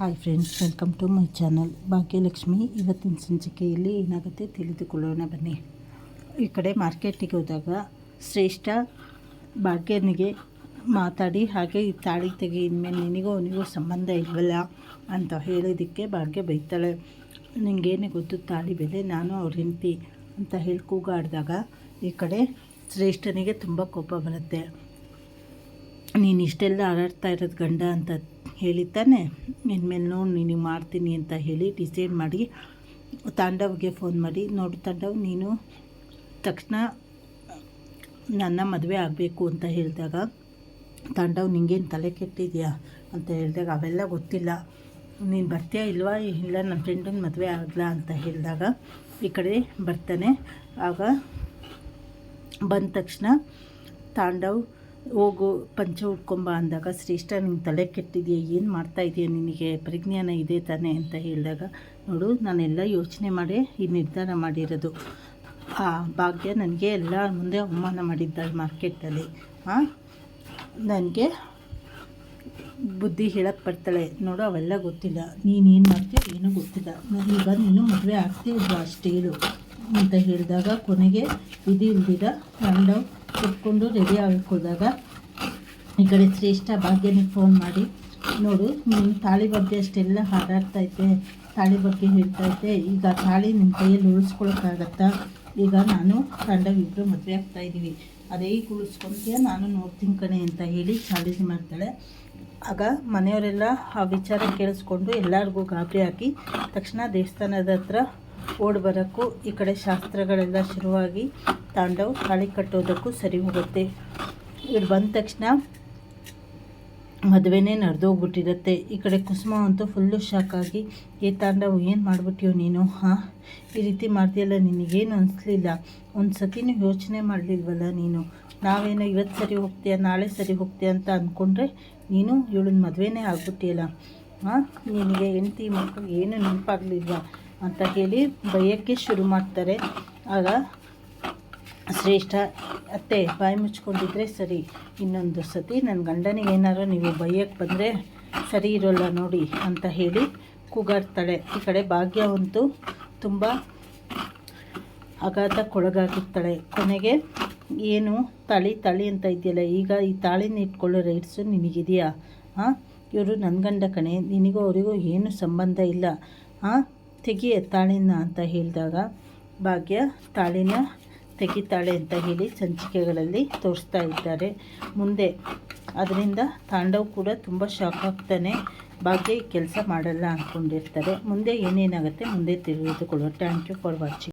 Hi friends welcome to my channel Bhagyalakshmi, ಇವತ್ತಿನ ಸಂಚಿಕೆಯಲ್ಲಿ ಏನಾಗುತ್ತೆ ತಿಳಿದುಕೊಳ್ಳೋಣ ಬನ್ನಿ. ಈ ಕಡೆ ಮಾರ್ಕೆಟಿಗೆ ಹೋದಾಗ ಶ್ರೇಷ್ಠ ಭಾಗ್ಯನಿಗೆ ಮಾತಾಡಿ, ಹಾಗೆ ಈ ತಾಳಿ ತೆಗಿ, ಇನ್ಮೇಲೆ ನಿನಗೂ ಅವನಿಗೂ ಸಂಬಂಧ ಇಲ್ವಲ್ಲ ಅಂತ ಹೇಳೋದಕ್ಕೆ ಭಾಗ್ಯ ಬೈತಾಳೆ. ನಿನಗೇನೇ ಗೊತ್ತು, ತಾಳಿ ಬೆಲೆ, ನಾನು ಅವ್ರ ಹೆಂಡತಿ ಅಂತ ಹೇಳಿ ಕೂಗಾಡಿದಾಗ ಈ ಕಡೆ ಶ್ರೇಷ್ಠನಿಗೆ ತುಂಬ ಕೋಪ ಬರುತ್ತೆ. ನೀನು ಇಷ್ಟೆಲ್ಲ ಹಾರಾಡ್ತಾ ಇರೋದು ಗಂಡ ಅಂತ ಹೇಳಿದ್ದಾನೆ. ಇನ್ಮೇಲೆ ನೋಡಿ ನೀನು ಮಾಡ್ತೀನಿ ಅಂತ ಹೇಳಿ ಡಿಸೈಡ್ ಮಾಡಿ ತಾಂಡವ್ಗೆ ಫೋನ್ ಮಾಡಿ, ನೋಡು ತಾಂಡವ್, ನೀನು ತಕ್ಷಣ ನನ್ನ ಮದುವೆ ಆಗಬೇಕು ಅಂತ ಹೇಳಿದಾಗ ತಾಂಡವ್ ನಿಂಗೇನು ತಲೆ ಕೆಟ್ಟಿದೆಯಾ? ಅಂತ ಹೇಳಿದಾಗ, ಅವೆಲ್ಲ ಗೊತ್ತಿಲ್ಲ. ನೀನು ಬರ್ತೀಯಾ ಇಲ್ವಾ? ಇಲ್ಲ ನನ್ನ ಫ್ರೆಂಡನ ಮದುವೆ ಆಗಲ್ಲ ಅಂತ ಹೇಳಿದಾಗ ಈ ಕಡೆ ಬರ್ತಾನೆ. ಆಗ ಬಂದ ತಕ್ಷಣ ತಾಂಡವ್ ಹೋಗು, ಪಂಚ ಉಟ್ಕೊಂಬ ಅಂದಾಗ, ಶ್ರೇಷ್ಠ ನಿಂಗೆ ತಲೆ ಕೆಟ್ಟಿದೆಯಾ? ಏನು ಮಾಡ್ತಾ ಇದೆಯಾ? ನಿನಗೆ ಪರಿಜ್ಞಾನ ಇದೆ ತಾನೆ? ಅಂತ ಹೇಳಿದಾಗ, ನೋಡು, ನಾನೆಲ್ಲ ಯೋಚನೆ ಮಾಡಿ, ಈ ನಿರ್ಧಾರ ಮಾಡಿರೋದು. ಆ ಭಾಗ್ಯ ನನಗೆ ಎಲ್ಲ ಮುಂದೆ ಅವಮಾನ ಮಾಡಿದ್ದಾಳೆ ಮಾರ್ಕೆಟಲ್ಲಿ. ಹಾಂ ನನಗೆ ಬುದ್ಧಿ ಹೇಳಕ್ಕೆ ಬರ್ತಾಳೆ. ನೋಡು, ಅವೆಲ್ಲ ಗೊತ್ತಿಲ್ಲ. ನೀನೇನು ಮಾಡ್ತೀಯ ಏನೂ ಗೊತ್ತಿಲ್ಲ. ಈಗ ನೀನು ಮದುವೆ ಆಗ್ತೀವಿ ಅಷ್ಟೇ ಹೇಳು ಅಂತ ಹೇಳಿದಾಗ, ಕೊನೆಗೆ ಇದು ಇಲ್ದಿರ ಗಂಡ ಕುತ್ಕೊಂಡು ರೆಡಿ ಆಗಕ್ಕೆ ಹೋದಾಗ ಈ ಕಡೆ ಶ್ರೇಷ್ಠ ಭಾಗ್ಯನಿಗೆ ಫೋನ್ ಮಾಡಿ, ನೋಡು ನಿಮ್ಮ ತಾಳಿ ಬಗ್ಗೆ ಅಷ್ಟೆಲ್ಲ ಹಾರಾಡ್ತೈತೆ ತಾಳಿ ಬಗ್ಗೆ ಹೇಳ್ತೈತೆ ಈಗ ತಾಳಿ ನಿಮ್ಮ ಕೈಯಲ್ಲಿ ಉಳಿಸ್ಕೊಳಕ್ಕಾಗತ್ತಾ? ಈಗ ನಾನು ತಂಡವಿಬ್ಬರು ಮದುವೆ ಆಗ್ತಾ ಇದ್ದೀವಿ. ಅದೇ ಈಗ ಉಳಿಸ್ಕೊಂತೀಯ ನಾನು ನೋಡ್ತೀನಿ ಕಣೆ, ಅಂತ ಹೇಳಿ ಚಾಲೆಂಜ್ ಮಾಡ್ತಾಳೆ. ಆಗ ಮನೆಯವರೆಲ್ಲ ಆ ವಿಚಾರ ಕೇಳಿಸ್ಕೊಂಡು ಎಲ್ಲರಿಗೂ ಗಾಬರಿ ಹಾಕಿ ತಕ್ಷಣ ದೇವಸ್ಥಾನದ ಹತ್ರ ಓಡಿ ಬರೋಕ್ಕೂ ಈ ಕಡೆ ಶಾಸ್ತ್ರಗಳೆಲ್ಲ ಶುರುವಾಗಿ ತಾಂಡವ್ ತಾಳಿ ಕಟ್ಟೋದಕ್ಕೂ ಸರಿ ಹೋಗುತ್ತೆ. ಇವ್ರು ಬಂದ ತಕ್ಷಣ ಮದುವೆನೇ ನಡೆದೋಗ್ಬಿಟ್ಟಿರುತ್ತೆ. ಈ ಕಡೆ ಕುಸುಮ ಅಂತೂ ಫುಲ್ಲು ಶಾಕಾಗಿ ಏ ತಾಂಡವ್, ಏನು ಮಾಡಿಬಿಟ್ಟಿಯೋ ನೀನು? ಹಾಂ? ಈ ರೀತಿ ಮಾಡ್ತೀಯಲ್ಲ, ನಿನಗೇನು ಅನಿಸ್ಲಿಲ್ಲ? ಒಂದು ಸತಿನೂ ಯೋಚನೆ ಮಾಡಲಿಲ್ವಲ್ಲ ನೀನು? ನಾವೇನೋ ಇವತ್ತು ಸರಿ ಹೋಗ್ತೀಯ, ನಾಳೆ ಸರಿ ಹೋಗ್ತೀಯ ಅಂತ ಅಂದ್ಕೊಂಡ್ರೆ ನೀನು ಇವಳನ್ನ ಮದುವೆನೇ ಆಗ್ಬಿಟ್ಟಿಯಲ್ಲ? ಹಾಂ? ನಿನಗೆ ಹೆಂಡತಿ ಮಕ್ಕಳು ಏನು ನೆನಪಾಗಲಿಲ್ವ? ಅಂತ ಹೇಳಿ ಬೈಯೋಕ್ಕೆ ಶುರು ಮಾಡ್ತಾರೆ. ಆಗ ಶ್ರೇಷ್ಠ, ಅತ್ತೆ ಬಾಯಿ ಮುಚ್ಕೊಂಡಿದ್ರೆ ಸರಿ, ಇನ್ನೊಂದು ಸತಿ ನನ್ನ ಗಂಡನಿಗೆ ಏನಾರು ನೀವು ಬೈಯಕ್ಕೆ ಬಂದರೆ ಸರಿ ಇರೋಲ್ಲ ನೋಡಿ ಅಂತ ಹೇಳಿ ಕೂಗಾಡ್ತಾಳೆ. ಈ ಕಡೆ ಭಾಗ್ಯವಂತೂ ತುಂಬ ಆಘಾತಕ್ಕೊಳಗಾಗಿರ್ತಾಳೆ. ಕೊನೆಗೆ, ಏನು ತಾಳಿ ತಾಳಿ ಅಂತ ಇದೆಯಲ್ಲ, ಈಗ ಈ ತಾಳಿನ ಇಟ್ಕೊಳ್ಳೋ ರೈಟ್ಸು ನಿನಗಿದೆಯಾ? ಹಾಂ ಇವರು ನನ್ನ ಗಂಡ ಕಣೆ, ನಿನಗೂ ಅವರಿಗೂ ಏನು ಸಂಬಂಧ ಇಲ್ಲ. ಹಾಂ ತೆಗಿಯ ತಾಳಿನ ಅಂತ ಹೇಳಿದಾಗ ಭಾಗ್ಯ ತಾಳಿನ ತೆಗಿತಾಳೆ ಅಂತ ಹೇಳಿ ಸಂಚಿಕೆಗಳಲ್ಲಿ ತೋರಿಸ್ತಾ ಇದ್ದಾರೆ. ಮುಂದೆ ಅದರಿಂದ ತಾಂಡವ್ ಕೂಡ ತುಂಬ ಶಾಕ್ ಆಗ್ತಾನೆ. ಭಾಗ್ಯ ಕೆಲಸ ಮಾಡಲ್ಲ ಅಂದ್ಕೊಂಡಿರ್ತಾರೆ. ಮುಂದೆ ಏನೇನಾಗುತ್ತೆ ಮುಂದೆ ತಿಳಿದುಕೊಳ್ಳೋ ಥ್ಯಾಂಕ್ ಯು ಫಾರ್ ವಾಚಿಂಗ್